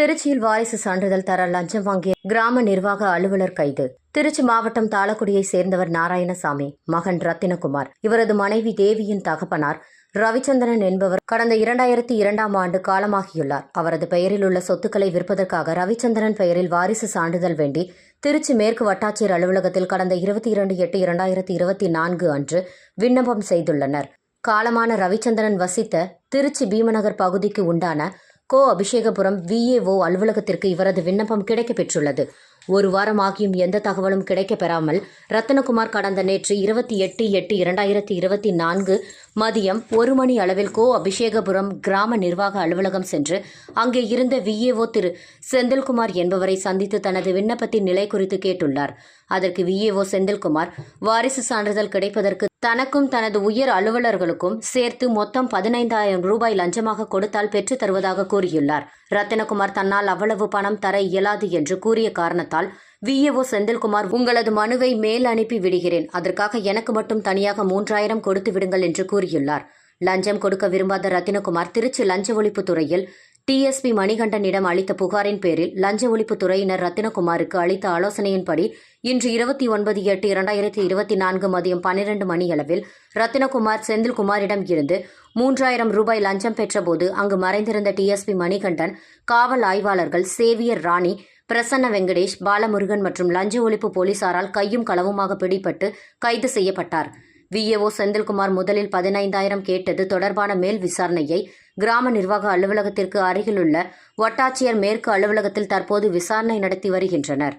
திருச்சியில் வாரிசு சான்றிதழ் தர லஞ்சம் வாங்கிய கிராம நிர்வாக அலுவலர் கைது. திருச்சி மாவட்டம் தாளக்குடியை சேர்ந்தவர் நாராயணசாமி மகன் ரத்தினகுமார். இவரது மனைவி தேவியின் தகப்பனார் ரவிச்சந்திரன் என்பவர் கடந்த இரண்டாயிரத்தி இரண்டாம் ஆண்டு காலமாகியுள்ளார். அவரது பெயரில் உள்ள சொத்துக்களை விற்பதற்காக ரவிச்சந்திரன் பெயரில் வாரிசு சான்றிதழ் வேண்டி திருச்சி மேற்கு வட்டாட்சியர் அலுவலகத்தில் கடந்த இருபத்தி இரண்டு எட்டு இரண்டாயிரத்தி இருபத்தி நான்கு அன்று விண்ணப்பம் செய்துள்ளனர். காலமான ரவிச்சந்திரன் வசித்த திருச்சி பீமநகர் பகுதிக்கு உண்டான கோ அபிஷேகபுரம் விஏஓ அலுவலகத்திற்கு இவரது விண்ணப்பம் கிடைக்கப் பெற்றுள்ளது ஒரு வாரம் ஆகியும் எந்த தகவலும் கிடைக்கப் பெறாமல் ரத்னகுமார் கடந்த நேற்று இருபத்தி எட்டு எட்டு இரண்டாயிரத்தி இருபத்தி நான்கு மதியம் ஒரு மணி அளவில் கோ அபிஷேகபுரம் கிராம நிர்வாக அலுவலகம் சென்று அங்கே இருந்த விஏஓ திரு செந்தில்குமார் என்பவரை சந்தித்து தனது விண்ணப்பத்தின் நிலை குறித்து கேட்டுள்ளார். அதற்கு விஏஓ செந்தில்குமார் வாரிசு சான்றிதழ் கிடைப்பதற்கு தனக்கும் தனது உயர் அலுவலர்களுக்கும் சேர்த்து மொத்தம் பதினைந்தாயிரம் ரூபாய் லஞ்சமாக கொடுத்தால் பெற்றுத் தருவதாக கூறியுள்ளார். ரத்தினகுமார் தன்னால் அவ்வளவு பணம் தர இயலாது என்று கூறிய காரணத்தால் விஏஓ செந்தில்குமார் உங்களது மனுவை மேல் அனுப்பி விடுகிறேன். அதற்காக எனக்கு மட்டும் தனியாக மூன்றாயிரம் கொடுத்து விடுங்கள் என்று கூறியுள்ளார். லஞ்சம் கொடுக்க விரும்பாத ரத்தினகுமார் திருச்சி லஞ்ச ஒழிப்பு துறையில் டிஎஸ்பி மணிகண்டனிடம் அளித்த புகாரின் பேரில் லஞ்ச ஒழிப்பு துறையினர் ரத்தினகுமாருக்கு அளித்த ஆலோசனையின்படி இன்று இருபத்தி ஒன்பது எட்டு இரண்டாயிரத்தி இருபத்தி நான்கு மதியம் பன்னிரண்டு மணியளவில் ரத்தினகுமார் செந்தில்குமாரிடம் இருந்து மூன்றாயிரம் ரூபாய் லஞ்சம் பெற்றபோது அங்கு மறைந்திருந்த டிஎஸ்பி மணிகண்டன் காவல் ஆய்வாளர்கள் சேவியர் ராணி பிரசன்ன வெங்கடேஷ் பாலமுருகன் மற்றும் லஞ்ச ஒழிப்பு போலீசாரால் கையும் களவுமாக பிடிபட்டு கைது செய்யப்பட்டார். விஏஓ செந்தில்குமார் முதலில் பதினைந்தாயிரம் கேட்டது தொடர்பான மேல் விசாரணையை கிராம நிர்வாக அலுவலகத்திற்கு அருகிலுள்ள வட்டாட்சியர் மேற்கு அலுவலகத்தில் தற்போது விசாரணை நடத்தி வருகின்றனர்.